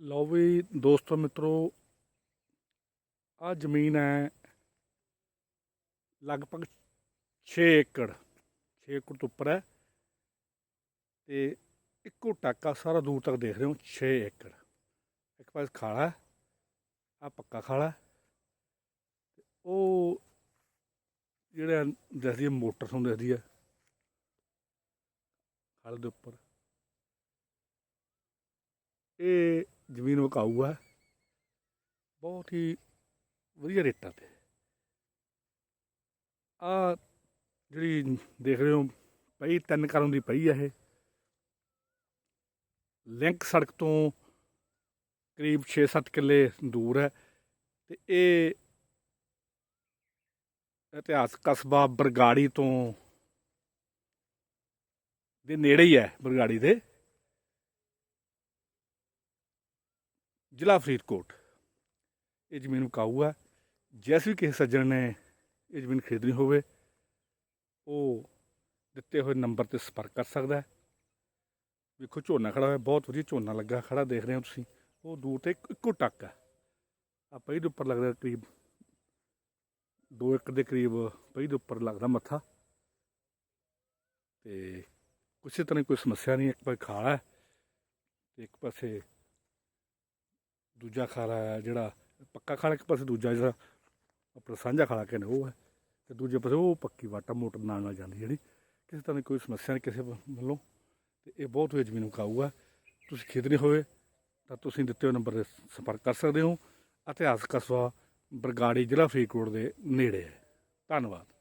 ਲਓ ਵੀ ਦੋਸਤੋ ਮਿੱਤਰੋ ਆ ਜ਼ਮੀਨ ਹੈ ਲਗਭਗ 6 ਏਕੜ 6 ਏਕੜ ਤੋਂ ਉੱਪਰ ਹੈ ਤੇ ਇੱਕੋ ਟਾਕਾ ਸਾਰਾ ਦੂਰ ਤੱਕ ਦੇਖ ਰਹੇ ਹੋ 6 ਏਕੜ। ਇੱਕ ਪਾਸੇ ਖਾਲਾ ਹੈ ਆ ਪੱਕਾ ਖਾਲਾ ਉਹ ਜਿਹੜਾ ਦੱਸਦੀ ਹੈ, ਮੋਟਰ ਤੁਹਾਨੂੰ ਦੱਸਦੀ ਹੈ, ਖਾਲੇ ਦੇ ਉੱਪਰ। ਇਹ ਜ਼ਮੀਨ ਵਿਕਾਊ ਹੈ। ਬਹੁਤ ਹੀ ਵਧੀਆ ਰੇਟਾਂ ਤੇ। ਆ ਜਿਹੜੀ ਦੇਖ ਰਹੇ ਹੋ, ਪਈ ਤਿੰਨ ਕਰਨ ਦੀ ਪਈ ਹੈ ਇਹ। ਲਿੰਕ ਸੜਕ ਤੋਂ ਕਰੀਬ 6-7 ਕਿੱਲੇ ਦੂਰ ਹੈ ਤੇ ਇਹ ਇਤਿਹਾਸ ਕਸਬਾ ਬਰਗਾੜੀ ਤੋਂ ਦੇ ਨੇੜੇ ਹੀ ਹੈ, ਬਰਗਾੜੀ ਦੇ। ਜ਼ਿਲ੍ਹਾ ਫਰੀਦਕੋਟ। ਇਹ ਜ਼ਮੀਨ ਵਿਕਾਊ ਹੈ। ਜਿਸ ਵੀ ਕਿਸੇ ਸੱਜਣ ਨੇ ਇਹ ਜ਼ਮੀਨ ਖਰੀਦਣੀ ਹੋਵੇ, ਉਹ ਦਿੱਤੇ ਹੋਏ ਨੰਬਰ ਤੇ ਸੰਪਰਕ ਕਰ ਸਕਦਾ ਹੈ। ਵੇਖੋ, ਝੋਨਾ ਖੜਾ ਹੋਇਆ, ਬਹੁਤ ਵਧੀਆ ਝੋਨਾ ਲੱਗਾ, ਖੜਾ ਦੇਖ ਰਹੇ ਹੋ ਤੁਸੀਂ। ਉਹ ਦੂਰ ਤੇ ਇੱਕੋ ਟੱਕ ਹੈ। ਆ ਪਈ ਦੇ ਉੱਪਰ ਲੱਗਦਾ ਕਰੀਬ 2 ਏਕੜ ਦੇ ਕਰੀਬ ਪਈ ਦੇ ਉੱਪਰ ਲੱਗਦਾ ਮੱਥਾ। ਤੇ ਕਿਸੇ ਤਰ੍ਹਾਂ ਕੋਈ ਸਮੱਸਿਆ ਨਹੀਂ, ਇੱਕ ਪਾਸੇ ਖਾਲਾ ਹੈ ਤੇ ਇੱਕ ਪਾਸੇ ਦੂਜਾ ਖਾਲਾ ਹੈ ਜਿਹੜਾ, ਪੱਕਾ ਖਾਲਾ ਇੱਕ ਪਾਸੇ ਦੂਜਾ ਜਿਹੜਾ, ਆਪਣਾ ਸਾਂਝਾ ਖਾਲਾ ਕਹਿੰਦੇ ਉਹ ਹੈ। ਤੇ ਦੂਜੇ ਪਾਸੇ ਉਹ ਪੱਕੀ ਵਾਟਾ ਮੋਟਰ ਨਾਲ ਨਾਲ ਜਾਂਦੀ ਜਿਹੜੀ। ਕਿਸੇ ਤਰ੍ਹਾਂ ਦੀ ਕੋਈ ਸਮੱਸਿਆ ਨਹੀਂ ਕਿਸੇ ਵੱਲੋਂ। ਤੇ ਇਹ ਬਹੁਤ ਹੋਈ ਜ਼ਮੀਨ ਵਿਕਾਊ ਹੈ। ਤੁਸੀਂ ਖਰੀਦਣੀ ਹੋਵੇ ਤਾਂ ਤੁਸੀਂ ਦਿੱਤੇ ਹੋਏ ਨੰਬਰ 'ਤੇ ਸੰਪਰਕ ਕਰ ਸਕਦੇ ਹੋ। ਇਤਿਹਾਸਕ ਕਸਬਾ ਬਰਗਾੜੀ ਜ਼ਿਲ੍ਹਾ ਫਰੀਦਕੋਟ ਦੇ ਨੇੜੇ ਹੈ। ਧੰਨਵਾਦ।